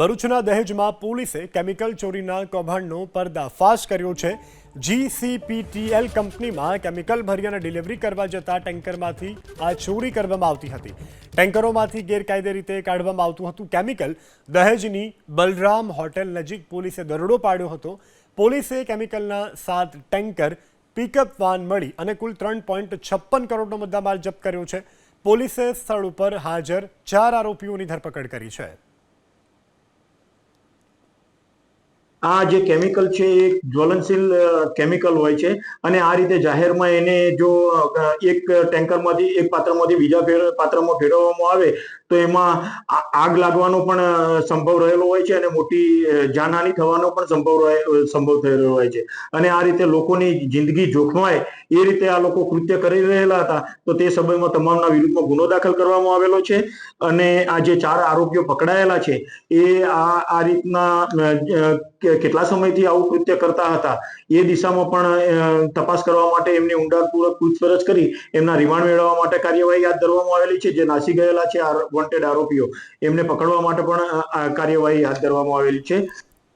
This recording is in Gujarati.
ભરૂચના દહેજમાં પોલીસે કેમિકલ ચોરીના કૌભાંડનો પર્દાફાશ કર્યો છે. જીસીપીટીએલ કંપનીમાં કેમિકલ ભરી ડિલિવરી કરવા જતા ટેન્કરમાંથી આ ચોરી કરવામાં આવતી હતી. ટેન્કરોમાંથી ગેરકાયદે રીતે કાઢવામાં આવતું હતું કેમિકલ. દહેજની બલરામ હોટેલ નજીક પોલીસે દરોડો પાડ્યો હતો. પોલીસે કેમિકલના સાત ટેન્કર, પિકઅપ વાન મળી અને કુલ ત્રણ પોઈન્ટ છપ્પન કરોડનો મુદ્દામાલ જપ્ત કર્યો છે. પોલીસે સ્થળ ઉપર હાજર ચાર આરોપીઓની ધરપકડ કરી છે. આ જે કેમિકલ છે, એ જ્વલનશીલ કેમિકલ હોય છે. અને આ રીતે જાહેરમાં એને જો એક ટેન્કરમાંથી, એક પાત્રમાંથી બીજા પાત્રમાં ફેરવવામાં આવે, તો એમાં આગ લાગવાનો પણ સંભવ રહેલો હોય છે અને મોટી જાનહાની થવાનો પણ સંભવ સંભવ રહ્યો હોય છે. અને આ રીતે લોકોની જિંદગી જોખમાય, એ રીતે આ લોકો કૃત્ય કરી રહેલા હતા, તો તે સમયમાં તમામના વિરુદ્ધમાં ગુનો દાખલ કરવામાં આવેલો છે. અને આ જે ચાર આરોપીઓ પકડાયેલા છે, એ આ આ રીતના કેટલા સમયથી આવું કૃત્ય કરતા હતા, એ દિશામાં પણ તપાસ કરવા માટે એમની ઊંડાણપૂર્વક પૂછપરછ કરી, એમના રિમાન્ડ મેળવવા માટે કાર્યવાહી હાથ ધરવામાં આવેલી છે, જે નાસી ગયેલા છે વોન્ટેડ આરોપીઓ. એમને પકડવા માટે પણ કાર્યવાહી હાથ ધરવામાં આવેલી છે.